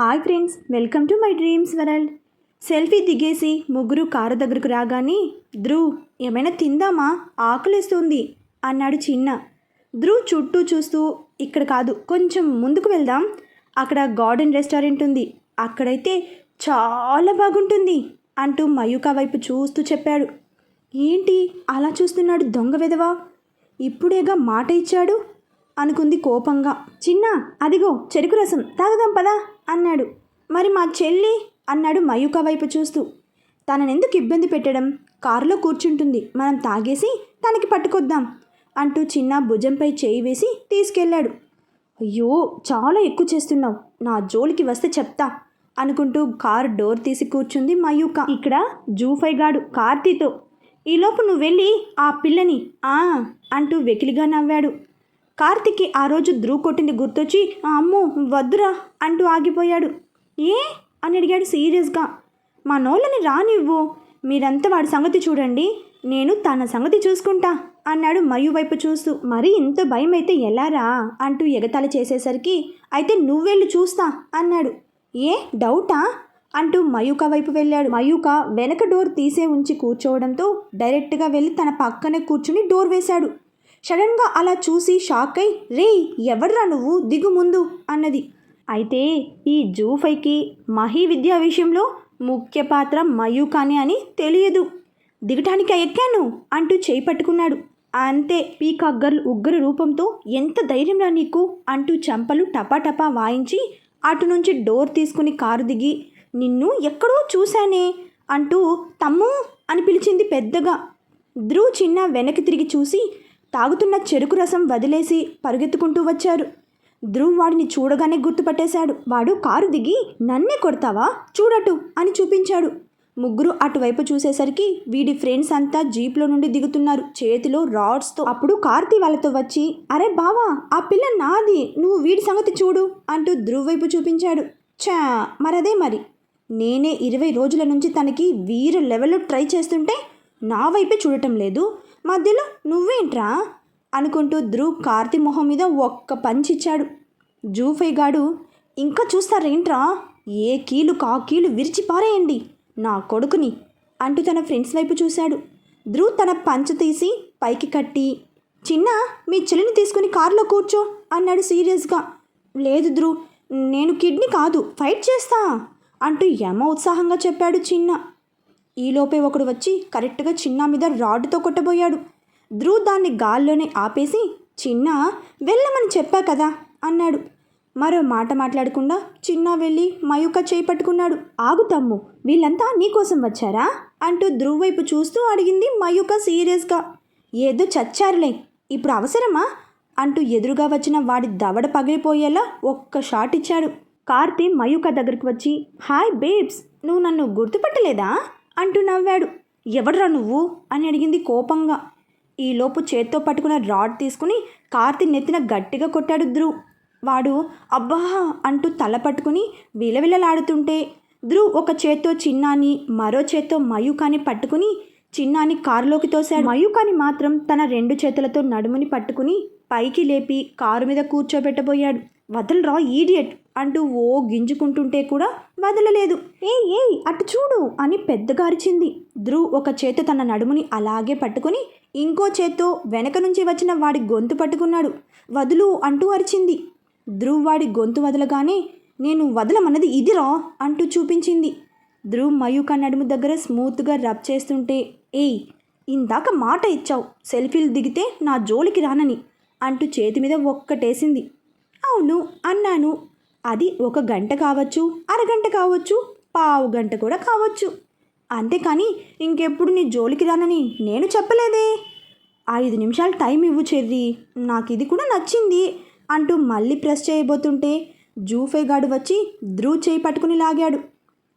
Hi friends welcome to my dreams world. Selfie దిగేసి ముగ్గురు car దగ్గరకు రాగానే ధ్రువ్ ఏమైనా తిందామా? ఆకలిస్తుంది అన్నాడు చిన్న. ధ్రువ్ చుట్టూ చూస్తూ ఇక్కడ కాదు కొంచెం ముందుకు వెళ్దాం. అక్కడ గార్డెన్ రెస్టారెంట్ ఉంది. అక్కడైతే చాలా బాగుంటుంది అంటూ మయూక వైపు చూస్తూ చెప్పాడు. ఏంటి అలా చూస్తున్నాడు దొంగ విధవా? ఇప్పుడేగా మాట ఇచ్చాడు? అనుకుంది కోపంగా. చిన్న అదిగో చెరుకు రసం. తాగుదాం పదా. అన్నాడు. మరి మా చెల్లి? అన్నాడు మయూక వైపు చూస్తూ. తననెందుకు ఇబ్బంది పెట్టడం? కారులో కూర్చుంటుంది. మనం తాగేసి తనకి పట్టుకొద్దాం అంటూ చిన్న భుజంపై చేయి వేసి తీసుకెళ్ళాడు. అయ్యో చాలా ఎక్కువ చేస్తున్నావు. నా జోలికి వస్తే చెప్తా అనుకుంటూ కారు డోర్ తీసి కూర్చుంది మయూక ఇక్కడ జూఫై గాడు కార్తీతో. ఈలోపు నువ్వు వెళ్ళి ఆ పిల్లని ఆ అంటూ వెకిలిగా నవ్వాడు. కార్తిక్కి ఆ రోజు ధ్రువ్ కొట్టింది గుర్తొచ్చి అమ్మో వద్దురా అంటూ ఆగిపోయాడు. ఏ? అని అడిగాడు సీరియస్గా. మా నోళ్ళని రానివ్వు. మీరంతా వాడి సంగతి చూడండి. నేను తన సంగతి చూసుకుంటా అన్నాడు మయు వైపు చూస్తూ. మరీ ఇంత భయం అయితే ఎలారా అంటూ ఎగతాళి చేసేసరికి అయితే నువ్వెళ్ళు చూస్తా అన్నాడు. ఏ? డౌటా? అంటూ మయూక వైపు వెళ్ళాడు. మయూక వెనక డోర్ తీసే ఉంచి కూర్చోవడంతో డైరెక్ట్గా వెళ్ళి తన పక్కనే కూర్చుని డోర్ వేశాడు. సడన్గా అలా చూసి షాక్ అయి రే ఎవడ్రా నువ్వు? దిగు ముందు అన్నది. అయితే ఈ జూఫైకి మహీ విద్యా విషయంలో ముఖ్య పాత్ర మయూకానే అని తెలియదు. దిగటానికి ఎక్కాను? అంటూ చేయి పట్టుకున్నాడు. అంతే పీకాక్ గర్ల్ ఉగ్ర రూపంతో ఎంత ధైర్యంరా నీకు? అంటూ చంపలు టపాటపా వాయించి అటు నుంచి డోర్ తీసుకుని కారు దిగి నిన్ను ఎక్కడో చూశానే అంటూ తమ్ము అని పిలిచింది పెద్దగా. ధ్రువ్ చిన్న వెనక్కి తిరిగి చూసి తాగుతున్న చెరుకు రసం వదిలేసి పరుగెత్తుకుంటూ వచ్చారు. ధ్రువ్ వాడిని చూడగానే గుర్తుపట్టేశాడు. వాడు కారు దిగి నన్నే కొడతావా? చూడటు అని చూపించాడు. ముగ్గురు అటువైపు చూసేసరికి వీడి ఫ్రెండ్స్ అంతా జీప్లో నుండి దిగుతున్నారు. చేతిలో రాడ్స్తో. అప్పుడు కార్తి వాళ్ళతో వచ్చి అరే బావా ఆ పిల్ల నాది. నువ్వు వీడి సంగతి చూడు అంటూ ధ్రువ్ వైపు చూపించాడు. చా మరదే మరి. నేనే ఇరవై రోజుల నుంచి తనకి వీర లెవెల్లో ట్రై చేస్తుంటే నా వైపే చూడటం లేదు. మధ్యలో నువ్వేంట్రా? అనుకుంటూ ధ్రువ్ కార్తీ మొహం మీద ఒక్క పంచిచ్చాడు. జూఫై గాడు ఇంకా చూస్తారేంట్రా? ఏ కీలు కా కీలు విరిచి పారేయండి నా కొడుకుని అంటూ తన ఫ్రెండ్స్ వైపు చూశాడు. ధ్రువ్ తన పంచ తీసి పైకి కట్టి చిన్న మీ చెల్లిని తీసుకుని కారులో కూర్చో అన్నాడు సీరియస్గా. లేదు ధ్రువ్ నేను కిడ్నీ కాదు ఫైట్ చేస్తా అంటూ యమ ఉత్సాహంగా చెప్పాడు చిన్న. ఈలోపే ఒకడు వచ్చి కరెక్ట్గా చిన్న మీద రాడ్డుతో కొట్టబోయాడు. ధ్రువ్ దాన్ని గాల్లోనే ఆపేసి చిన్న వెళ్ళమని చెప్పా కదా అన్నాడు. మరో మాట మాట్లాడకుండా చిన్న వెళ్ళి మయూక చేయి పట్టుకున్నాడు. ఆగు తమ్ము వీళ్ళంతా నీకోసం వచ్చారా? అంటూ ధ్రువ్ వైపు చూస్తూ అడిగింది మయూక సీరియస్గా. ఏదో చచ్చారులే ఇప్పుడు అవసరమా? అంటూ ఎదురుగా వచ్చిన వాడి దవడ పగిలిపోయేలా ఒక్క షాట్ ఇచ్చాడు. కార్తీ మయూక దగ్గరికి వచ్చి హాయ్ బేబ్స్ నువ్వు నన్ను గుర్తుపట్టలేదా? అంటూ నవ్వాడు. ఎవడ్రా నువ్వు? అని అడిగింది కోపంగా. ఈలోపు చేత్తో పట్టుకున్న రాడ్ తీసుకుని కార్తి నెత్తిన గట్టిగా కొట్టాడు ధ్రువ్ వాడు అబ్బా అంటూ తల పట్టుకుని విలవిలలాడుతుంటే ధ్రువ్ ఒక చేత్తో చిన్నాని మరో చేత్తో మయూకాని పట్టుకుని చిన్నాని కారులోకి తోశాడు. మయూకాని మాత్రం తన రెండు చేతులతో నడుముని పట్టుకుని పైకి లేపి కారు మీద కూర్చోబెట్టబోయాడు. వదలరా ఈడియట్! అంటూ ఓ గింజుకుంటుంటే కూడా వదలలేదు. ఏ ఏ అటు చూడు అని పెద్దగా అరిచింది ధ్రువ్ ఒక చేత తన నడుముని అలాగే పట్టుకుని ఇంకో చేత్తో వెనక నుంచి వచ్చిన వాడి గొంతు పట్టుకున్నాడు. వదులు అంటూ అరిచింది. ధ్రువ్ వాడి గొంతు వదలగానే నేను వదలమన్నది ఇదిరా అంటూ చూపించింది. ధ్రువ్ మయూక నడుము దగ్గర స్మూత్గా రబ్ చేస్తుంటే ఏయ్ ఇందాక మాట ఇచ్చావు సెల్ఫీలు దిగితే నా జోలికి రానని అంటూ చేతి మీద ఒక్కటేసింది. అవును అన్నాను. అది ఒక గంట కావచ్చు అరగంట కావచ్చు పావు గంట కూడా కావచ్చు. అంతేకాని ఇంకెప్పుడు నీ జోలికి రానని నేను చెప్పలేదే. ఐదు నిమిషాలు టైం ఇవ్వు చెర్రీ నాకు ఇది కూడా నచ్చింది అంటూ మళ్ళీ ప్రెస్ చేయబోతుంటే జూఫే గాడు వచ్చి ధ్రువ్ చేయి పట్టుకుని లాగాడు.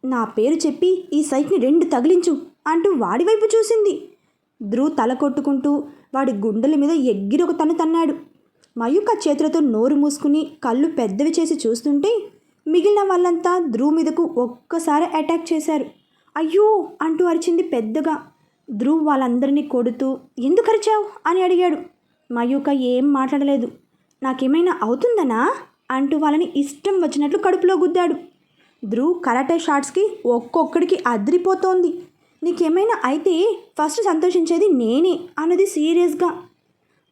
నా పేరు చెప్పి ఈ సైట్ని రెండు తగిలించు అంటూ వాడివైపు చూసింది. ధ్రువ్ తల కొట్టుకుంటూ వాడి గుండెల మీద ఎగ్గిరి ఒక తను తన్నాడు. మయూక చేతులతో నోరు మూసుకుని కళ్ళు పెద్దవి చేసి చూస్తుంటే మిగిలిన వాళ్ళంతా ధ్రువ్ మీదకు ఒక్కసారి అటాక్ చేశారు. అయ్యో! అంటూ అరిచింది పెద్దగా. ధ్రువ్ వాళ్ళందరినీ కొడుతూ ఎందుకు అరిచావు? అని అడిగాడు. మయూక ఏం మాట్లాడలేదు. నాకేమైనా అవుతుందనా? అంటూ వాళ్ళని ఇష్టం వచ్చినట్లు కడుపులో గుద్దాడు. ధ్రువ్ కరాటే షార్ట్స్కి ఒక్కొక్కడికి అదిరిపోతోంది. నీకేమైనా అయితే ఫస్ట్ సంతోషించేది నేనే అన్నది సీరియస్గా.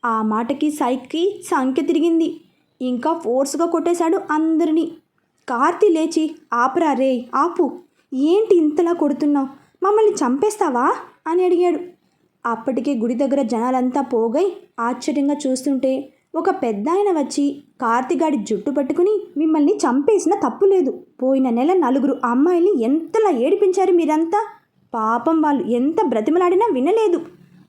ఆ మాటకి సైక్కి సంఖ్య తిరిగింది. ఇంకా ఫోర్స్గా కొట్టేశాడు అందరినీ. కార్తీ లేచి ఆపరా రే ఆపు. ఏంటి ఇంతలా కొడుతున్నావు? మమ్మల్ని చంపేస్తావా? అని అడిగాడు. అప్పటికే గుడి దగ్గర జనాలంతా పోగై ఆశ్చర్యంగా చూస్తుంటే ఒక పెద్ద ఆయన వచ్చి కార్తిగాడి జుట్టు పట్టుకుని మిమ్మల్ని చంపేసిన తప్పు లేదు. పోయిన నెల నలుగురు అమ్మాయిల్ని ఎంతలా ఏడిపించారు మీరంతా? పాపం వాళ్ళు ఎంత బ్రతిమలాడినా వినలేదు.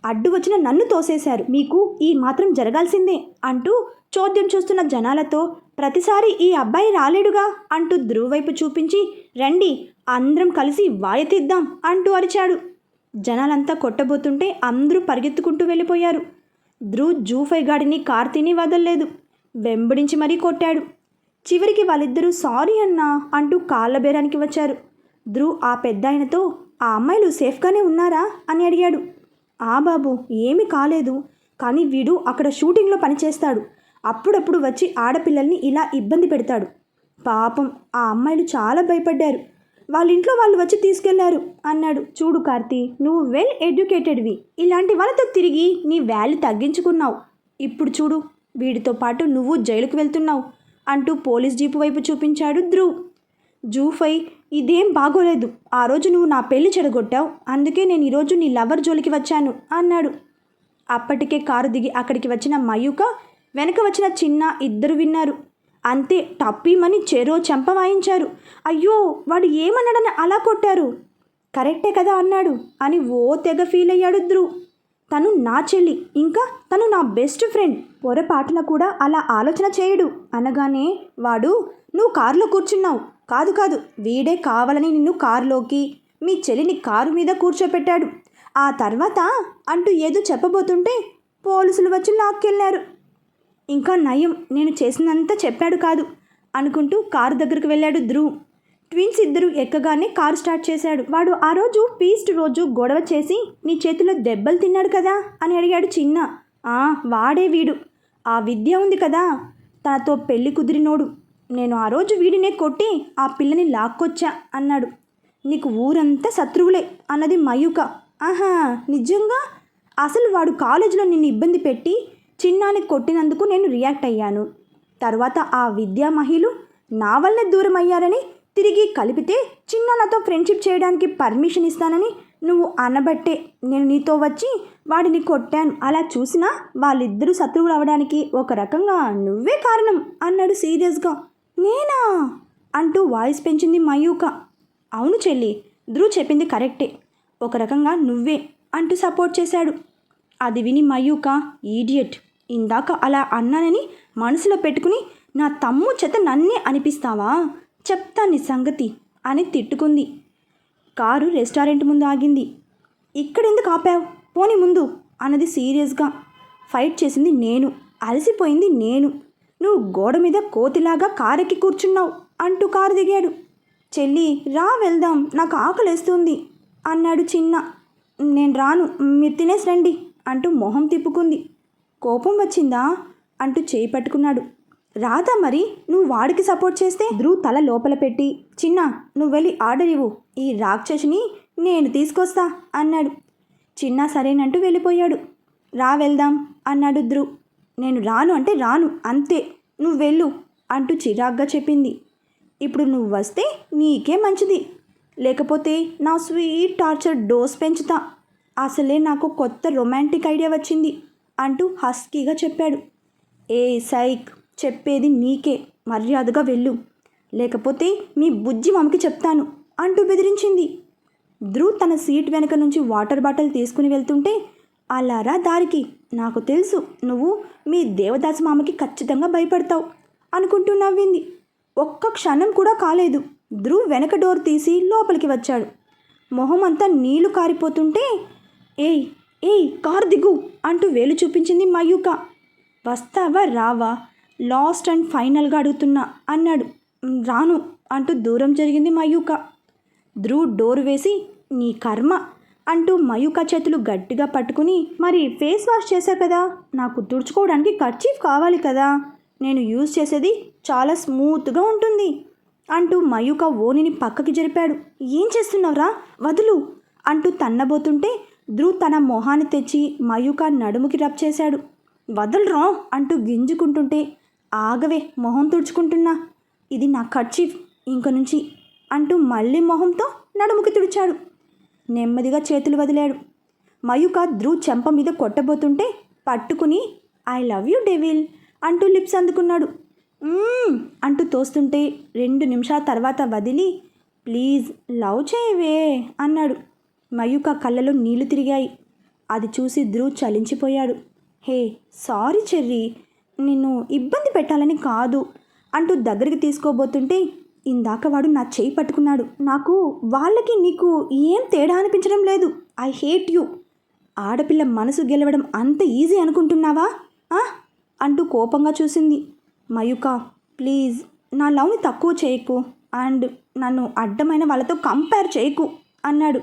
అడ్డు వచ్చిన నన్ను తోసేశారు. మీకు ఈ మాత్రం జరగాల్సిందే అంటూ చోద్యం చూస్తున్న జనాలతో ప్రతిసారి ఈ అబ్బాయి రాలేడుగా అంటూ ధ్రువ్ వైపు చూపించి రండి అందరం కలిసి వాయతీద్దాం అంటూ అరిచాడు. జనాలంతా కొట్టబోతుంటే అందరూ పరిగెత్తుకుంటూ వెళ్ళిపోయారు. ధ్రువ్ జూఫై గాడిని కార్తీని వదల్లేదు. వెంబడించి మరీ కొట్టాడు. చివరికి వాళ్ళిద్దరూ సారీ అన్నా అంటూ కాళ్ళ బేరానికి వచ్చారు. ధ్రువ్ ఆ పెద్దాయనతో ఆ అమ్మాయిలు సేఫ్గానే ఉన్నారా? అని అడిగాడు. ఆ బాబు ఏమీ కాలేదు. కానీ వీడు అక్కడ షూటింగ్లో పనిచేస్తాడు. అప్పుడప్పుడు వచ్చి ఆడపిల్లల్ని ఇలా ఇబ్బంది పెడతాడు. పాపం ఆ అమ్మాయిలు చాలా భయపడ్డారు. వాళ్ళ ఇంట్లో వాళ్ళు వచ్చి తీసుకెళ్ళారు అన్నాడు. చూడు కార్తీ నువ్వు వెల్ ఎడ్యుకేటెడ్వి. ఇలాంటి వాళ్ళతో తిరిగి నీ వాల్యూ తగ్గించుకున్నావు. ఇప్పుడు చూడు వీడితో పాటు నువ్వు జైలుకు వెళ్తున్నావు అంటూ పోలీస్ జీపు వైపు చూపించాడు ధ్రువ్. జూఫై ఇదేం బాగోలేదు. ఆ రోజు నువ్వు నా పెళ్ళి చెడగొట్టావు. అందుకే నేను ఈరోజు నీ లవర్ జోలికి వచ్చాను అన్నాడు. అప్పటికే కారు దిగి అక్కడికి వచ్చిన మయూక వెనక వచ్చిన చిన్న ఇద్దరు విన్నారు. అంతే టప్పీమని చెరో చెంప వాయించారు. అయ్యో వాడు ఏమన్నాడని అలా కొట్టారు? కరెక్టే కదా అన్నాడు అని ఓ తెగ ఫీల్ అయ్యాడు ధ్రువ్. తను నా చెల్లి ఇంకా తను నా బెస్ట్ ఫ్రెండ్. పొరపాటున కూడా అలా ఆలోచన చేయడు. అనగానే వాడు నువ్వు కారులో కూర్చున్నావు. కాదు కాదు వీడే కావాలని నిన్ను కారులోకి మీ చెల్లిని కారు మీద కూర్చోపెట్టాడు. ఆ తర్వాత అంటూ ఏదో చెప్పబోతుంటే పోలీసులు వచ్చి లాక్కెళ్ళారు ఇంకా నయం నేను చేసినంత చెప్పాడు కాదు అనుకుంటూ కారు దగ్గరికి వెళ్ళాడు ధ్రువ్. ట్విన్స్ ఇద్దరు ఎక్కగానే కారు స్టార్ట్ చేశాడు. వాడు ఆ రోజు పీస్ట్ రోజు గొడవ చేసి నీ చేతిలో దెబ్బలు తిన్నాడు కదా అని అడిగాడు చిన్న. ఆ వాడే వీడు. ఆ విద్య ఉంది కదా తనతో పెళ్ళి కుదిరినోడు. నేను ఆ రోజు వీడినే కొట్టి ఆ పిల్లని లాక్కొచ్చా అన్నాడు. నీకు ఊరంతా శత్రువులే అన్నది మయూక. ఆహా నిజంగా? అసలు వాడు కాలేజీలో నిన్ను ఇబ్బంది పెట్టి చిన్నాన్ని కొట్టినందుకు నేను రియాక్ట్ అయ్యాను. తర్వాత ఆ విద్యా మహిళలు నా వల్లే దూరం అయ్యారని తిరిగి కలిపితే చిన్న నాతో ఫ్రెండ్షిప్ చేయడానికి పర్మిషన్ ఇస్తానని నువ్వు అనబట్టే నేను నీతో వచ్చి వాడిని కొట్టాను. అలా చూసినా వాళ్ళిద్దరూ శత్రువులు అవడానికి ఒక రకంగా నువ్వే కారణం అన్నాడు సీరియస్గా. నేనా? అంటూ వాయిస్ పెంచింది మయూక. అవును చెల్లి ధ్రువ్ చెప్పింది కరెక్టే. ఒక రకంగా నువ్వే అంటూ సపోర్ట్ చేశాడు. అది విని మయూక ఈడియట్ ఇందాక అలా అన్నానని మనసులో పెట్టుకుని నా తమ్ము చేత నన్నే అనిపిస్తావా? చెప్తా నీ సంగతి అని తిట్టుకుంది. కారు రెస్టారెంట్ ముందు ఆగింది. ఇక్కడెందుకు ఆపావు? పోని ముందు అన్నది సీరియస్గా. ఫైట్ చేసింది నేను అలసిపోయింది నేను నువ్వు గోడ మీద కోతిలాగా కారెక్కి కూర్చున్నావు అంటూ కారు దిగాడు. చెల్లి రా వెళ్దాం నాకు ఆకలేస్తుంది అన్నాడు చిన్న. నేను రాను మీరు తినేసి రండి అంటూ మొహం తిప్పుకుంది. కోపం వచ్చిందా అంటూ చేయి పట్టుకున్నాడు. రాదా మరి నువ్వు వాడికి సపోర్ట్ చేస్తే? ధ్రువ్ తల లోపల పెట్టి చిన్న నువ్వు వెళ్ళి ఆర్డర్ ఇవ్వు ఈ రాక్షసిని నేను తీసుకొస్తా అన్నాడు. చిన్న సరేనంటూ వెళ్ళిపోయాడు. రా వెళ్దాం అన్నాడు ధ్రువ్ నేను రాను అంటే రాను అంతే. నువ్వు వెళ్ళు అంటూ చిరాగ్గా చెప్పింది. ఇప్పుడు నువ్వు వస్తే నీకే మంచిది. లేకపోతే నా స్వీట్ టార్చర్ డోస్ పెంచుతా. అసలే నాకు కొత్త రొమాంటిక్ ఐడియా వచ్చింది అంటూ హస్కీగా చెప్పాడు. ఏ సైక్ చెప్పేది నీకే మర్యాదగా వెళ్ళు. లేకపోతే మీ బుజ్జి మమ్మకి చెప్తాను అంటూ బెదిరించింది. ధ్రువ్ తన సీట్ వెనక నుంచి వాటర్ బాటిల్ తీసుకుని వెళ్తుంటే అలారా దారికి. నాకు తెలుసు నువ్వు మీ దేవదాస్ మామకి ఖచ్చితంగా భయపడతావు అనుకుంటూ నవ్వింది. ఒక్క క్షణం కూడా కాలేదు. ధ్రువ్ వెనక డోర్ తీసి లోపలికి వచ్చాడు. మొహం అంతా నీళ్ళు కారిపోతుంటే ఏయ్ ఏయ్ కారు దిగు అంటూ వేలు చూపించింది మయూక. వస్తావా రావా? లాస్ట్ అండ్ ఫైనల్గా అడుగుతున్నా అన్నాడు. రాను అంటూ దూరం జరిగింది మయూక. ధ్రువ్ డోర్ వేసి నీ కర్మ అంటూ మయూక చేతులు గట్టిగా పట్టుకుని మరి ఫేస్ వాష్ చేశా కదా నాకు తుడుచుకోవడానికి కర్చీఫ్ కావాలి కదా నేను యూజ్ చేసేది చాలా స్మూత్గా ఉంటుంది అంటూ మయూక ఓనిని పక్కకి జరిపాడు. ఏం చేస్తున్నావురా? వదులు అంటూ తన్నబోతుంటే ధ్రువ్ తన మొహాన్ని తెచ్చి మయూక నడుముకి రబ్ చేశాడు. వదలరా అంటూ గింజుకుంటుంటే ఆగవే మొహం తుడుచుకుంటున్నా ఇది నా కర్చీఫ్ ఇంక నుంచి అంటూ మళ్ళీ మొహంతో నడుముకి తుడిచాడు. నెమ్మదిగా చేతులు వదిలాడు. మయూక ధ్రువ్ చెంప మీద కొట్టబోతుంటే పట్టుకుని ఐ లవ్ యూ డెవిల్ అంటూ లిప్స్ అందుకున్నాడు. అంటూ తోస్తుంటే రెండు నిమిషాల తర్వాత వదిలి ప్లీజ్ లవ్ చేయవే అన్నాడు. మయూక కళ్ళలో నీళ్ళు తిరిగాయి. అది చూసి ధ్రువ్ చలించిపోయాడు. హే సారీ చెర్రీ నిన్ను ఇబ్బంది పెట్టాలని కాదు అంటూ దగ్గరికి తీసుకోబోతుంటే ఇందాక వాడు నా చేయి పట్టుకున్నాడు. నాకు వాళ్ళకి నీకు ఏం తేడా అనిపించడం లేదు. I hate you. ఆడపిల్ల మనసు గెలవడం అంత ఈజీ అనుకుంటున్నావా? అంటూ కోపంగా చూసింది. మయూక ప్లీజ్ నా లవ్ని తక్కువ చేయకు అండ్ నన్ను అడ్డమైన వాళ్ళతో కంపేర్ చేయకు అన్నాడు.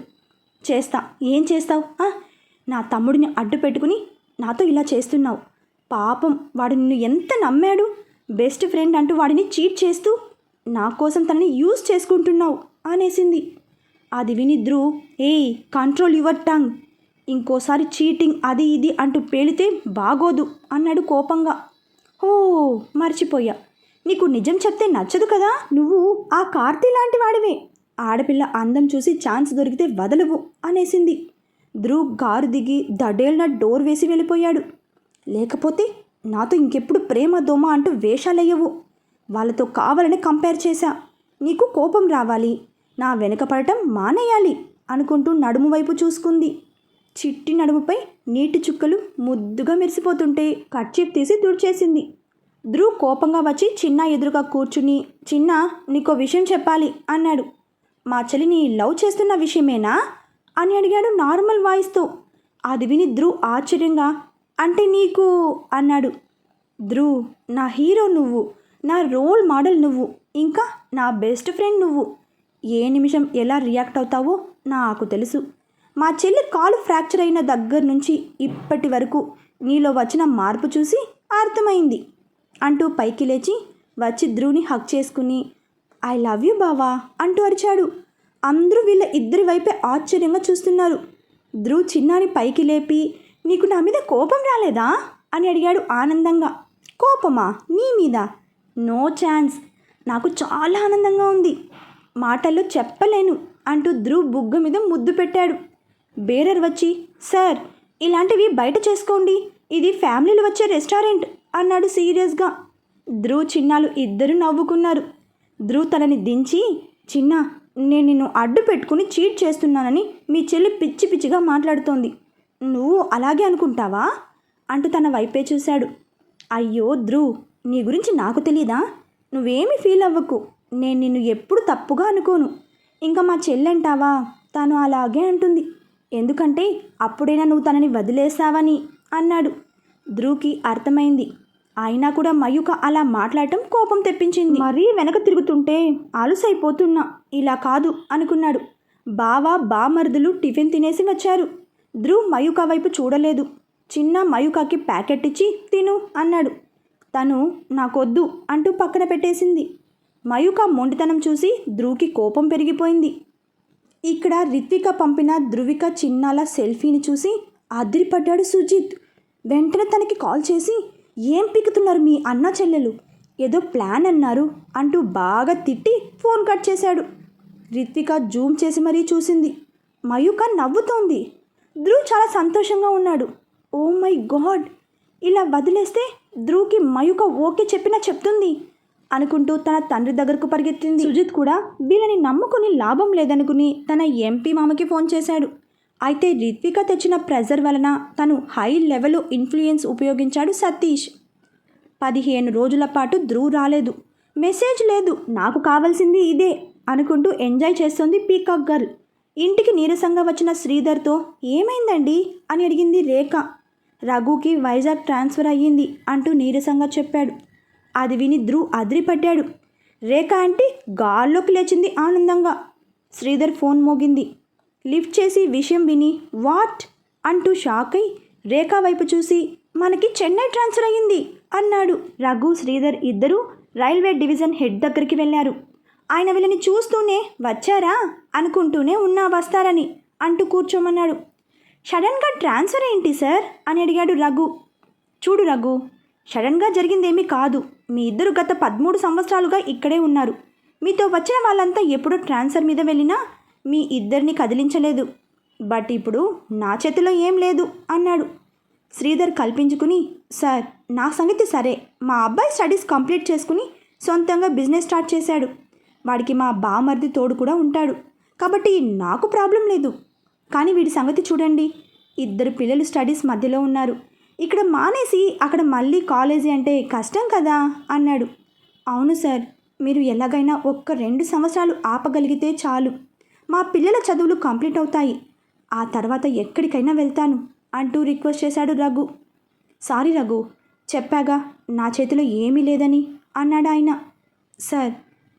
చేస్తా. ఏం చేస్తావు? నా తమ్ముడిని అడ్డు పెట్టుకుని నాతో ఇలా చేస్తున్నావు. పాపం వాడు నిన్ను ఎంత నమ్మాడు? బెస్ట్ ఫ్రెండ్ అంటూ వాడిని చీట్ చేస్తూ నా కోసం తనని యూజ్ చేసుకుంటున్నావు అనేసింది. అది విని ధ్రువ్ ఏయ్ కంట్రోల్ యువర్ టంగ్ ఇంకోసారి చీటింగ్ అది ఇది అంటూ పేలితే బాగోదు అన్నాడు కోపంగా. ఓ మర్చిపోయా. నీకు నిజం చెప్తే నచ్చదు కదా? నువ్వు ఆ కార్తీ లాంటి వాడివే. ఆడపిల్ల అందం చూసి ఛాన్స్ దొరికితే వదలవు అనేసింది. ధ్రువ్ గారు దిగి దడేళ్ళ డోర్ వేసి వెళ్ళిపోయాడు. లేకపోతే నాతో ఇంకెప్పుడు ప్రేమ దోమ అంటూ వేషాలయ్యవు. వాళ్ళతో కావాలని కంపేర్ చేశా. నీకు కోపం రావాలి. నా వెనుకపడటం మానేయాలి అనుకుంటూ నడుము వైపు చూసుకుంది. చిట్టి నడుముపై నీటి చుక్కలు ముద్దుగా మెరిసిపోతుంటే కర్చీఫ్ తీసి దుడిచేసింది ధ్రువ్ కోపంగా వచ్చి చిన్న ఎదురుగా కూర్చుని చిన్న నీకో విషయం చెప్పాలి అన్నాడు. మా చెల్లిని లవ్ చేస్తున్న విషయమేనా? అని అడిగాడు నార్మల్ వాయిస్తో. అది విని ధ్రువ్ ఆశ్చర్యంగా అంటే నీకు అన్నాడు. ధ్రువ్ నా హీరో నువ్వు. నా రోల్ మోడల్ నువ్వు ఇంకా నా బెస్ట్ ఫ్రెండ్ నువ్వు. ఏ నిమిషం ఎలా రియాక్ట్ అవుతావో నాకు తెలుసు. మా చెల్లి కాలు ఫ్రాక్చర్ అయిన దగ్గర నుంచి ఇప్పటి వరకు నీలో వచ్చిన మార్పు చూసి అర్థమైంది అంటూ పైకి లేచి వచ్చి ధ్రువుని హక్ చేసుకుని ఐ లవ్ యూ బావా అంటూ అరిచాడు. అందరూ వీళ్ళ ఇద్దరి వైపే ఆశ్చర్యంగా చూస్తున్నారు. ధ్రువ్ చిన్నాని పైకి లేపి నీకు నా మీద కోపం రాలేదా? అని అడిగాడు ఆనందంగా. కోపమా? నీ మీద? No chance. నాకు చాలా ఆనందంగా ఉంది. మాటల్లో చెప్పలేను అంటూ ధ్రువ్ బుగ్గ మీద ముద్దు పెట్టాడు. బేరర్ వచ్చి సార్ ఇలాంటివి బయట చేసుకోండి. ఇది ఫ్యామిలీలు వచ్చే రెస్టారెంట్ అన్నాడు సీరియస్గా. ధ్రువ్ చిన్నాలు ఇద్దరు నవ్వుకున్నారు. ధ్రువ్ తనని దించి చిన్న నేను నిన్ను అడ్డు పెట్టుకుని చీట్ చేస్తున్నానని మీ చెల్లి పిచ్చి పిచ్చిగా మాట్లాడుతోంది. నువ్వు అలాగే అనుకుంటావా? అంటూ తన వైపే చూశాడు. అయ్యో ధ్రువ్ నీ గురించి నాకు తెలీదా? నువ్వేమి ఫీల్ అవ్వకు. నేను నిన్ను ఎప్పుడు తప్పుగా అనుకోను. ఇంకా మా చెల్లంటావా? తను అలాగే అంటుంది. ఎందుకంటే అప్పుడైనా నువ్వు తనని వదిలేసావని అన్నాడు. ధ్రువ్కి అర్థమైంది. అయినా కూడా మయూక అలా మాట్లాడటం కోపం తెప్పించింది. మరీ వెనక తిరుగుతుంటే అలుసైపోతున్నా ఇలా కాదు అనుకున్నాడు. బావా బామర్దులు టిఫిన్ తినేసి వచ్చారు. ధ్రువ్ మయూక వైపు చూడలేదు. చిన్న మయూకకి ప్యాకెట్ ఇచ్చి తిను అన్నాడు. తను నాకొద్దు అంటూ పక్కన పెట్టేసింది. మయూక మొండితనం చూసి ధ్రువ్కి కోపం పెరిగిపోయింది. ఇక్కడ రిత్విక పంపిన ధృవిక చిన్నాల సెల్ఫీని చూసి అదిరిపడ్డాడు సుజిత్. వెంటనే తనకి కాల్ చేసి ఏం పిక్కుతున్నారు మీ అన్న చెల్లెలు? ఏదో ప్లాన్ అన్నారు అంటూ బాగా తిట్టి ఫోన్ కట్ చేశాడు. రిత్విక జూమ్ చేసి మరీ చూసింది. మయూక నవ్వుతోంది. ధ్రువ్ చాలా సంతోషంగా ఉన్నాడు. Oh my god! ఇలా వదిలేస్తే ధ్రువ్కి మయూక ఓకే చెప్పినా చెప్తుంది అనుకుంటూ తన తండ్రి దగ్గరకు పరిగెత్తింది. సుజిత్ కూడా వీళ్ళని నమ్ముకుని లాభం లేదనుకుని తన ఎంపీ మామకి ఫోన్ చేశాడు. అయితే రిత్విక తెచ్చిన ప్రెజర్ వలన తను హై లెవెల్ ఇన్ఫ్లుయెన్స్ ఉపయోగించాడు సతీష్. పదిహేను రోజుల పాటు ధ్రువ్ రాలేదు. మెసేజ్ లేదు నాకు కావాల్సింది ఇదే అనుకుంటూ ఎంజాయ్ చేస్తోంది పీకాక్ గర్ల్. ఇంటికి నీరసంగా వచ్చిన శ్రీధర్తో ఏమైందండి? అని అడిగింది రేఖ. రఘుకి వైజాగ్ ట్రాన్స్ఫర్ అయ్యింది అంటూ నీరసంగా చెప్పాడు. అది విని ధ్రువ్ అదిరిపట్టాడు రేఖ ఆంటీ గాల్లోకి లేచింది ఆనందంగా. శ్రీధర్ ఫోన్ మోగింది. లిఫ్ట్ చేసి విషయం విని వాట్? అంటూ షాక్ అయి రేఖ వైపు చూసి మనకి చెన్నై ట్రాన్స్ఫర్ అయ్యింది అన్నాడు. రఘు శ్రీధర్ ఇద్దరూ రైల్వే డివిజన్ హెడ్ దగ్గరికి వెళ్ళారు. ఆయన వీళ్ళని చూస్తూనే వచ్చారా? అనుకుంటూనే ఉన్నా వస్తారని అంటూ కూర్చోమన్నాడు. సడన్గా ట్రాన్స్ఫర్ ఏంటి సార్? అని అడిగాడు రఘు. చూడు రఘు సడన్గా జరిగిందేమీ కాదు. మీ ఇద్దరు గత పదమూడు సంవత్సరాలుగా ఇక్కడే ఉన్నారు. మీతో వచ్చిన వాళ్ళంతా ఎప్పుడూ ట్రాన్స్ఫర్ మీద వెళ్ళినా మీ ఇద్దరిని కదిలించలేదు. బట్ ఇప్పుడు నా చేతిలో ఏం లేదు అన్నాడు. శ్రీధర్ కల్పించుకుని సార్ నా సంగతి సరే. మా అబ్బాయి స్టడీస్ కంప్లీట్ చేసుకుని సొంతంగా బిజినెస్ స్టార్ట్ చేశాడు. వాడికి మా బామర్ది తోడు కూడా ఉంటాడు. కాబట్టి నాకు ప్రాబ్లం లేదు. కానీ వీడి సంగతి చూడండి. ఇద్దరు పిల్లలు స్టడీస్ మధ్యలో ఉన్నారు. ఇక్కడ మానేసి అక్కడ మళ్ళీ కాలేజీ అంటే కష్టం కదా? అన్నాడు. అవును సార్ మీరు ఎలాగైనా ఒక్క రెండు సంవత్సరాలు ఆపగలిగితే చాలు. మా పిల్లల చదువులు కంప్లీట్ అవుతాయి. ఆ తర్వాత ఎక్కడికైనా వెళ్తాను అంటూ రిక్వెస్ట్ చేశాడు రఘు. సారీ రఘు చెప్పాగా నా చేతిలో ఏమీ లేదని అన్నాడు ఆయన. సార్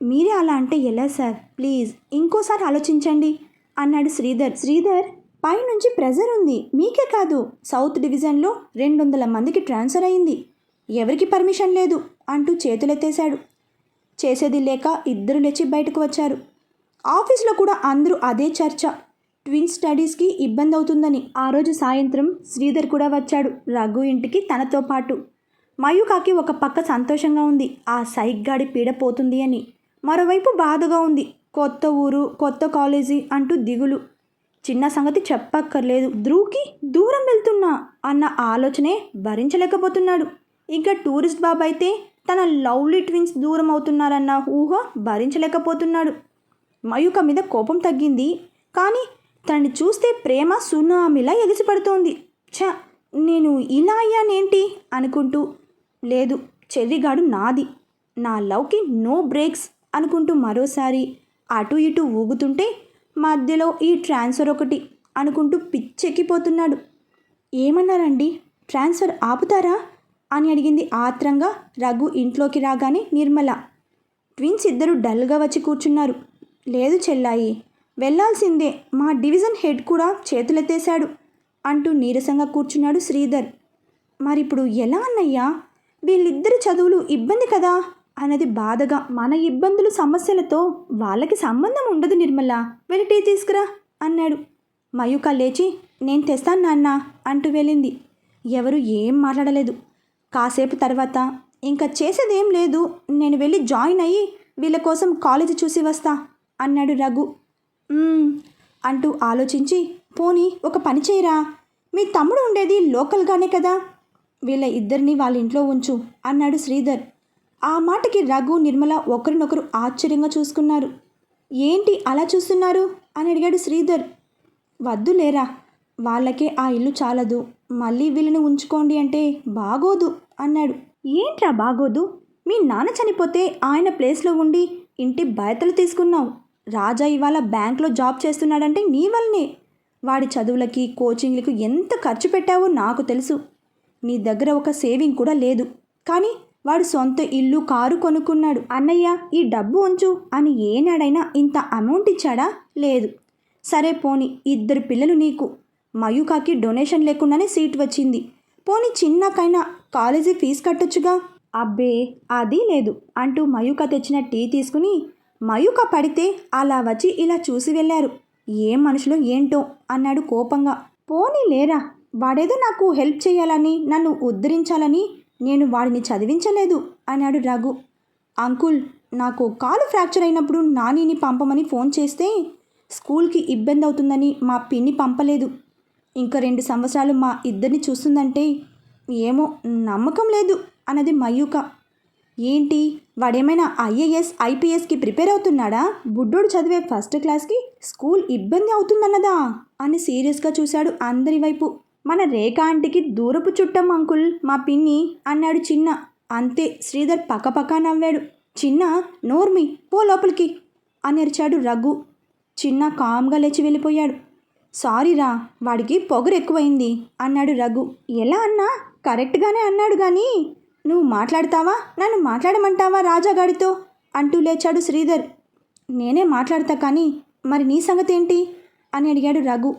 మీరే అలా అంటే ఎలా సార్? ప్లీజ్ ఇంకోసారి ఆలోచించండి. అన్నాడు శ్రీధర్. శ్రీధర్ పైనుంచి ప్రెజర్ ఉంది. మీకే కాదు సౌత్ డివిజన్లో రెండు వందల మందికి ట్రాన్స్ఫర్ అయింది. ఎవరికి పర్మిషన్ లేదు అంటూ చేతులెత్తేశాడు. చేసేది లేక ఇద్దరు లేచి బయటకు వచ్చారు. ఆఫీస్లో కూడా అందరూ అదే చర్చ. ట్విన్ స్టడీస్కి ఇబ్బంది అవుతుందని ఆ రోజు సాయంత్రం శ్రీధర్ కూడా వచ్చాడు రఘు ఇంటికి తనతో పాటు. మయూకాకి ఒక పక్క సంతోషంగా ఉంది. ఆ సైగ్గాడి పీడ పోతుంది అని. మరోవైపు బాధగా ఉంది. కొత్త ఊరు కొత్త కాలేజీ అంటూ దిగులు. చిన్న సంగతి చెప్పక్కర్లేదు. ధ్రువ్కి దూరం వెళ్తున్నా అన్న ఆలోచనే భరించలేకపోతున్నాడు. ఇంకా టూరిస్ట్ బాబు అయితే తన లవ్లీ ట్విన్స్ దూరం అవుతున్నారన్న ఊహ భరించలేకపోతున్నాడు. మయూక మీద కోపం తగ్గింది. కానీ తనని చూస్తే ప్రేమ సునామీలా ఎగిసిపడుతోంది. ఛ నేను ఇలా అయ్యానేంటి? అనుకుంటూ. లేదు చెర్రిగాడు నాది. నా లవ్కి నో బ్రేక్స్ అనుకుంటూ మరోసారి అటు ఇటు ఊగుతుంటే మధ్యలో ఈ ట్రాన్స్ఫర్ ఒకటి అనుకుంటూ పిచ్చెక్కిపోతున్నాడు. ఏమన్నారండి? ట్రాన్స్ఫర్ ఆపుతారా? అని అడిగింది ఆత్రంగా రఘు ఇంట్లోకి రాగానే నిర్మల. ట్విన్స్ ఇద్దరు డల్గా వచ్చి కూర్చున్నారు. లేదు చెల్లాయి వెళ్ళాల్సిందే మా డివిజన్ హెడ్ కూడా చేతులెత్తేశాడు అంటూ నీరసంగా కూర్చున్నాడు శ్రీధర్. మరిప్పుడు ఎలా అన్నయ్యా? వీళ్ళిద్దరి చదువులు ఇబ్బంది కదా? అన్నది బాధగా మన ఇబ్బందులు సమస్యలతో వాళ్ళకి సంబంధం ఉండదు నిర్మల. వెళ్ళి టీ తీసుకురా అన్నాడు. మయూక లేచి నేను తెస్తాను నాన్న అంటూ వెళ్ళింది. ఎవరు ఏం మాట్లాడలేదు. కాసేపు తర్వాత ఇంకా చేసేదేం లేదు. నేను వెళ్ళి జాయిన్ అయ్యి వీళ్ళ కోసం కాలేజీ చూసి వస్తా అన్నాడు రఘు. అంటూ ఆలోచించి పోనీ ఒక పని చేయరా. మీ తమ్ముడు ఉండేది లోకల్గానే కదా. వీళ్ళ ఇద్దరిని వాళ్ళ ఇంట్లో ఉంచు అన్నాడు శ్రీధర్. ఆ మాటకి రఘు నిర్మల ఒకరినొకరు ఆశ్చర్యంగా చూసుకున్నారు. ఏంటి అలా చూస్తున్నారు? అని అడిగాడు శ్రీధర్. వద్దు లేరా వాళ్ళకే ఆ ఇల్లు చాలదు. మళ్ళీ వీళ్ళని ఉంచుకోండి అంటే బాగోదు అన్నాడు. ఏంట్రా బాగోదు? మీ నాన్న చనిపోతే ఆయన ప్లేస్లో ఉండి ఇంటి బయతలు తీసుకున్నావు. రాజా ఇవాళ బ్యాంక్లో జాబ్ చేస్తున్నాడంటే నీ వల్లనే. వాడి చదువులకి కోచింగ్లకు ఎంత ఖర్చు పెట్టావో నాకు తెలుసు. నీ దగ్గర ఒక సేవింగ్ కూడా లేదు. కానీ వాడు సొంత ఇల్లు కారు కొనుక్కున్నాడు. అన్నయ్య ఈ డబ్బు ఉంచు అని ఏనాడైనా ఇంత అమౌంట్ ఇచ్చాడా? లేదు. సరే పోని ఇద్దరు పిల్లలు నీకు. మయూకాకి డొనేషన్ లేకుండానే సీట్ వచ్చింది. పోని చిన్నకైనా కాలేజీ ఫీజు కట్టొచ్చుగా? అబ్బే అది లేదు అంటూ మయూక తెచ్చిన టీ తీసుకుని మయూక పడితే అలా వచ్చి ఇలా చూసి వెళ్ళారు. ఏం మనుషులు ఏంటో? అన్నాడు కోపంగా. పోనీ లేరా వాడేదో నాకు హెల్ప్ చేయాలని నన్ను ఉద్ధరించాలని నేను వాడిని చదివించలేదు అన్నాడు రఘు. అంకుల్ నాకు కాలు ఫ్రాక్చర్ అయినప్పుడు నానిని పంపమని ఫోన్ చేస్తే స్కూల్కి ఇబ్బంది అవుతుందని మా పిన్ని పంపలేదు. ఇంకా రెండు సంవత్సరాలు మా ఇద్దరిని చూస్తుందంటే ఏమో నమ్మకం లేదు అన్నది మయూక. ఏంటి వాడేమైనా ఐఏఎస్ ఐపీఎస్కి ప్రిపేర్ అవుతున్నాడా? బుడ్డోడు చదివే ఫస్ట్ క్లాస్కి స్కూల్ ఇబ్బంది అవుతుందన్నదా? అని సీరియస్గా చూశాడు అందరి వైపు. మన రేఖ ఆంటీకి దూరపు చుట్టం అంకుల్. మా పిన్ని అన్నాడు చిన్న. అంతే శ్రీధర్ పక్కపక్క నవ్వాడు. చిన్న నోర్మి పో లోపలికి అని అరిచాడు రఘు. చిన్న కామ్గా లేచి వెళ్ళిపోయాడు. సారీరా వాడికి పొగరు ఎక్కువైంది అన్నాడు రఘు. ఎలా అన్నా? కరెక్ట్గానే అన్నాడు కానీ నువ్వు మాట్లాడతావా? నన్ను మాట్లాడమంటావా రాజాగాడితో? అంటూ లేచాడు శ్రీధర్. నేనే మాట్లాడతా కానీ మరి నీ సంగతి ఏంటి అని అడిగాడు రఘు.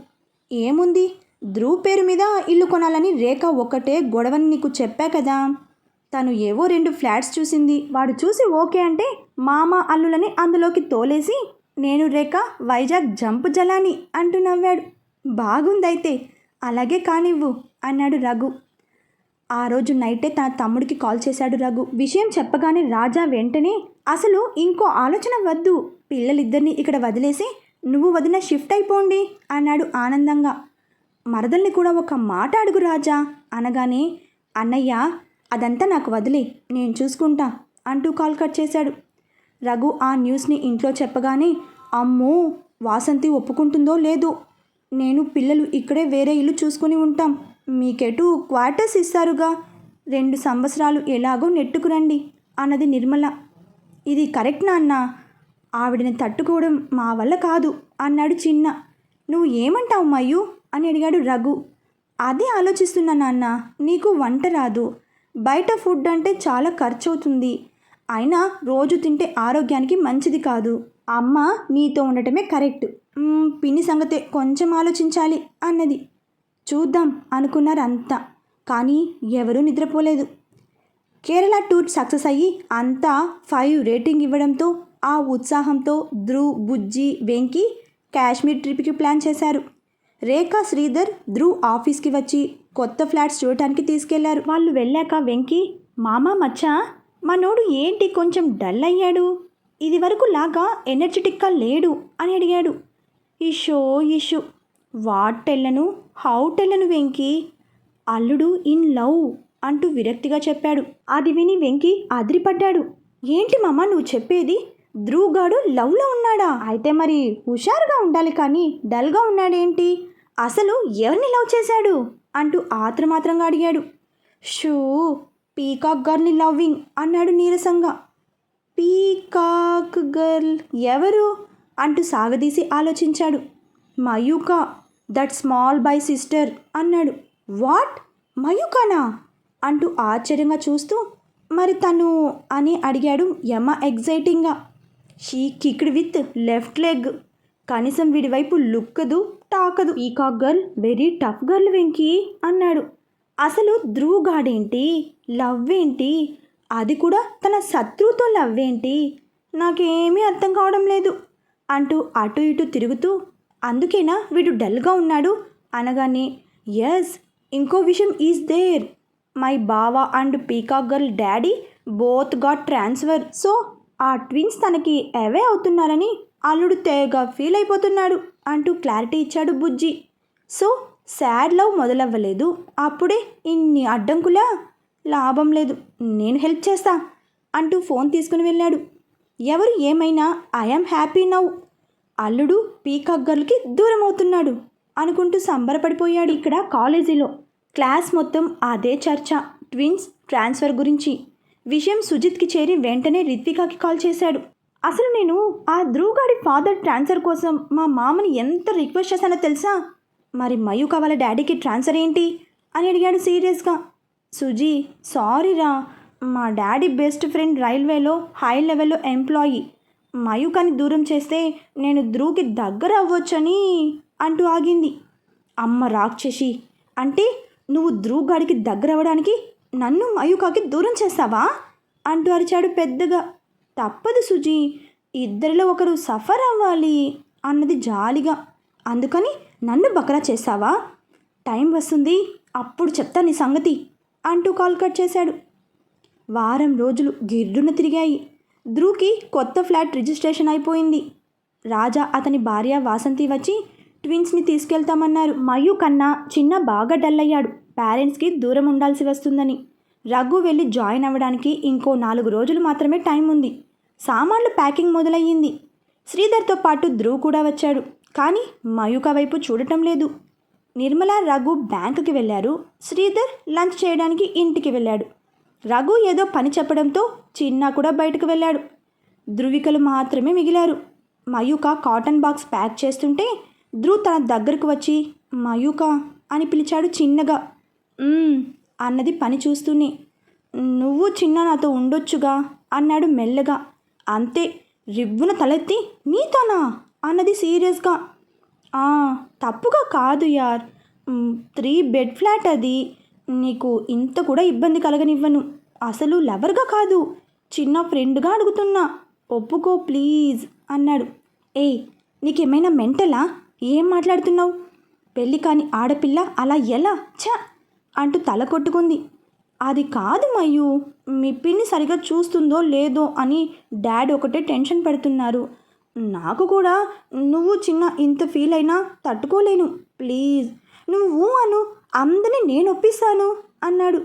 ఏముంది? ధ్రువ్ పేరు మీద ఇల్లు కొనాలని రేఖ ఒక్కటే గొడవని నీకు చెప్పా కదా. తను ఏవో రెండు ఫ్లాట్స్ చూసింది. వాడు చూసి ఓకే అంటే మామ అల్లులని అందులోకి తోలేసి నేను రేఖ వైజాగ్ జంపు జలాని అంటూ నవ్వాడు. బాగుందైతే అలాగే కానివ్వు అన్నాడు రఘు. ఆ రోజు నైటే తన తమ్ముడికి కాల్ చేశాడు రఘు. విషయం చెప్పగానే రాజా వెంటనే అసలు ఇంకో ఆలోచన వద్దు. పిల్లలిద్దరిని ఇక్కడ వదిలేసి నువ్వు వదిన షిఫ్ట్ అయిపోండి అన్నాడు ఆనందంగా. మరదల్ని కూడా ఒక మాట అడుగు రాజా అనగానే అన్నయ్య అదంతా నాకు వదిలే నేను చూసుకుంటా అంటూ కాల్ కట్ చేశాడు. రఘు ఆ న్యూస్ని ఇంట్లో చెప్పగానే అమ్మో వాసంతి ఒప్పుకుంటుందో లేదో నేను పిల్లలు ఇక్కడే వేరే ఇల్లు చూసుకుని ఉంటాం మీకెటు క్వార్టర్స్ ఇస్తారుగా రెండు సంవత్సరాలు ఎలాగో నెట్టుకురండి అన్నది నిర్మల. ఇది కరెక్ట్ నాన్న ఆవిడని తట్టుకోవడం మా వల్ల కాదు అన్నాడు చిన్న. నువ్వు ఏమంటావు మయ్యూ అని అడిగాడు రఘు. అదే ఆలోచిస్తున్నా నాన్న నీకు వంట రాదు. బయట ఫుడ్ అంటే చాలా ఖర్చు అవుతుంది అయినా రోజు తింటే ఆరోగ్యానికి మంచిది కాదు. అమ్మ నీతో ఉండటమే కరెక్ట్. పిన్ని సంగతే కొంచెం ఆలోచించాలి అన్నది. చూద్దాం అనుకున్నారు అంతా కానీ ఎవరూ నిద్రపోలేదు. కేరళ టూర్ సక్సెస్ అయ్యి అంతా ఫైవ్ రేటింగ్ ఇవ్వడంతో ఆ ఉత్సాహంతో ధ్రువ్ బుజ్జి వెంకి కాశ్మీర్ ట్రిప్కి ప్లాన్ చేశారు. రేఖ శ్రీధర్ ధ్రువ్ ఆఫీస్కి వచ్చి కొత్త ఫ్లాట్స్ చూడటానికి తీసుకెళ్ళారు. వాళ్ళు వెళ్ళాక వెంకి మామ మచ్చా మనోడు ఏంటి కొంచెం డల్ అయ్యాడు? ఇది వరకు లాగా ఎనర్జెటిక్గా లేడు అని అడిగాడు. ఇషో ఇషు వాట్ టెల్లను హౌ టెల్లను వెంకి? అల్లుడు ఇన్ లవ్ అంటూ విరక్తిగా చెప్పాడు. అది విని వెంకి అదిరిపడ్డాడు. ఏంటి మామ నువ్వు చెప్పేది? ధ్రువ్ గాడు లవ్లో ఉన్నాడా? అయితే మరి హుషారుగా ఉండాలి కానీ డల్గా ఉన్నాడేంటి? అసలు ఎవరిని లవ్ చేశాడు? అంటూ ఆత్రమాత్రంగా అడిగాడు. షూ పీకాక్ గర్ల్ని లవ్వింగ్ అన్నాడు నీరసంగా. పీకాక్ గర్ల్ ఎవరు? అంటూ సాగదీసి ఆలోచించాడు. Mayuka that small by sister అన్నాడు. వాట్? మయూకానా? అంటూ ఆశ్చర్యంగా చూస్తూ మరి తను అని అడిగాడు యమ ఎగ్జైటింగ్గా she kicked with left leg. కనీసం వీడి వైపు లుక్కదు తాకదు. Peacock girl very tough girl Venky అన్నాడు. అసలు ధ్రువ్ గాడేంటి? లవ్ ఏంటి అది కూడా తన శత్రువుతో లవ్ ఏంటి నాకేమీ అర్థం కావడం లేదు అంటూ అటు ఇటు తిరుగుతూ అందుకేనా వీడు డల్గా ఉన్నాడు? అనగానే ఎస్ ఇంకో విషయం ఈజ్ దేర్ మై బావా and peacock girl daddy both got transfer. So ఆ ట్విన్స్ తనకి అవే అవుతున్నారని అల్లుడు తేగా ఫీల్ అయిపోతున్నాడు. అంటూ క్లారిటీ ఇచ్చాడు బుజ్జి. సో శాడ్ లవ్ మొదలవ్వలేదు. అప్పుడే ఇన్ని అడ్డంకులా? లాభం లేదు. నేను హెల్ప్ చేస్తా అంటూ ఫోన్ తీసుకుని వెళ్ళాడు. ఎవరు ఏమైనా ఐఎమ్ హ్యాపీ నౌ. అల్లుడు పీకగ్గర్లకి దూరం అవుతున్నాడు అనుకుంటూ సంబరపడిపోయాడు ఇక్కడ కాలేజీలో. క్లాస్ మొత్తం అదే చర్చ. ట్విన్స్ ట్రాన్స్ఫర్ గురించి. విషయం సుజిత్కి చేరి వెంటనే రిత్వికాకి కాల్ చేశాడు. అసలు నేను ఆ ధ్రువుగాడి ఫాదర్ ట్రాన్స్ఫర్ కోసం మా మామని ఎంత రిక్వెస్ట్ చేశానో తెలుసా? మరి మయూక వాళ్ళ డాడీకి ట్రాన్స్ఫర్ ఏంటి? అని అడిగాడు సీరియస్గా. సుజీ సారీ రా మా డాడీ బెస్ట్ ఫ్రెండ్ రైల్వేలో హై లెవెల్లో ఎంప్లాయీ. మయూకాని దూరం చేస్తే నేను ధ్రువుకి దగ్గర అవ్వొచ్చని అంటూ ఆగింది. అమ్మ రాక్షసి అంటే నువ్వు ధ్రువుగాడికి దగ్గర అవ్వడానికి నన్ను మయూకాకి దూరం చేస్తావా? అంటూ అరిచాడు పెద్దగా. తప్పదు సుజీ. ఇద్దరిలో ఒకరు సఫర్ అవ్వాలి అన్నది జాలిగా. అందుకని నన్ను బకరా చేసావా టైం వస్తుంది అప్పుడు చెప్తా నీ సంగతి అంటూ కాల్ కట్ చేశాడు. వారం రోజులు గిర్రున తిరిగాయి. ధ్రువ్కి కొత్త ఫ్లాట్ రిజిస్ట్రేషన్ అయిపోయింది. రాజా అతని భార్య వాసంతి వచ్చి ట్విన్స్ని తీసుకెళ్తామన్నారు. మయు కన్నా చిన్న బాగా డల్ అయ్యాడు పేరెంట్స్కి దూరం ఉండాల్సి వస్తుందని. రఘు వెళ్ళి జాయిన్ అవ్వడానికి ఇంకో నాలుగు రోజులు మాత్రమే టైం ఉంది. సామాన్లు ప్యాకింగ్ మొదలయ్యింది. శ్రీధర్తో పాటు ధ్రువ్ కూడా వచ్చాడు. కానీ మయూక వైపు చూడటం లేదు. నిర్మల రఘు బ్యాంకుకి వెళ్ళారు. శ్రీధర్ లంచ్ చేయడానికి ఇంటికి వెళ్ళాడు. రఘు ఏదో పని చెప్పడంతో చిన్న కూడా బయటకు వెళ్ళాడు. ధృవికలు మాత్రమే మిగిలారు. మయూక కాటన్ బాక్స్ ప్యాక్ చేస్తుంటే ధ్రువ్ తన దగ్గరకు వచ్చి మయూక అని పిలిచాడు చిన్నగా. అన్నది పని చూస్తూనే. నువ్వు చిన్న నాతో ఉండొచ్చుగా? అన్నాడు మెల్లగా. అంతే రివ్వున తలెత్తి నీతోనా? అన్నది సీరియస్గా. "ఆ, తప్పుగా కాదు యార్. త్రీ బెడ్ ఫ్లాట్ అది. నీకు ఇంత కూడా ఇబ్బంది కలగనివ్వను. అసలు లవర్గా కాదు. చిన్న ఫ్రెండ్గా అడుగుతున్నా. ఒప్పుకో ప్లీజ్ అన్నాడు. ఏయ్ నీకేమైనా మెంటలా? ఏం మాట్లాడుతున్నావు? పెళ్ళి కాని ఆడపిల్ల అలా ఎలా? ఛ! అంటూ తల కొట్టుకుంది. అది కాదు మయ్యు మీ పిన్ని సరిగా చూస్తుందో లేదో అని డాడీ ఒకటే టెన్షన్ పెడుతున్నారు. నాకు కూడా నువ్వు చిన్న ఇంత ఫీల్ అయినా తట్టుకోలేను. ప్లీజ్. నువ్వు అను అందరినీ నేను ఒప్పిస్తాను అన్నాడు.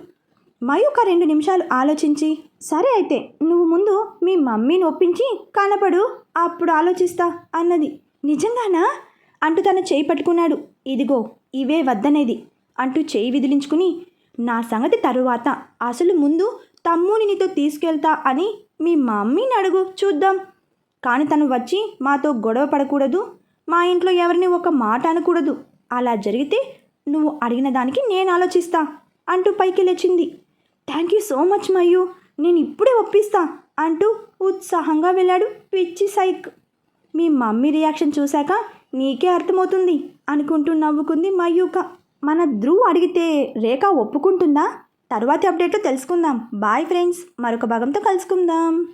మయు ఒక రెండు నిమిషాలు ఆలోచించి సరే అయితే నువ్వు ముందు మీ మమ్మీని ఒప్పించి కనపడు అప్పుడు ఆలోచిస్తా అన్నది. నిజంగానా? అంటూ తన చేయి పట్టుకున్నాడు. ఇదిగో ఇవే వద్దనేది. అంటూ చేయి విదిలించుకుని నా సంగతి తరువాత అసలు ముందు తమ్ముని నీతో తీసుకెళ్తా అని మీ మమ్మీని అడుగు చూద్దాం. కానీ తను వచ్చి మాతో గొడవ పడకూడదు మా ఇంట్లో ఎవరిని ఒక మాట అనకూడదు. అలా జరిగితే నువ్వు అడిగిన దానికి నేను ఆలోచిస్తా అంటూ పైకి లేచింది. Thank you so much Mayyu. నేను ఇప్పుడే ఒప్పిస్తా అంటూ ఉత్సాహంగా వెళ్ళాడు పిచ్చి సైక్. మీ మమ్మీ రియాక్షన్ చూశాక నీకే అర్థమవుతుంది అనుకుంటూ నవ్వుకుంది మయూక. మన ధ్రువ్ అడిగితే రేఖ ఒప్పుకుంటుందా? తర్వాతి అప్డేట్లో తెలుసుకుందాం. బాయ్ ఫ్రెండ్స్ మరొక భాగంతో కలుసుకుందాం.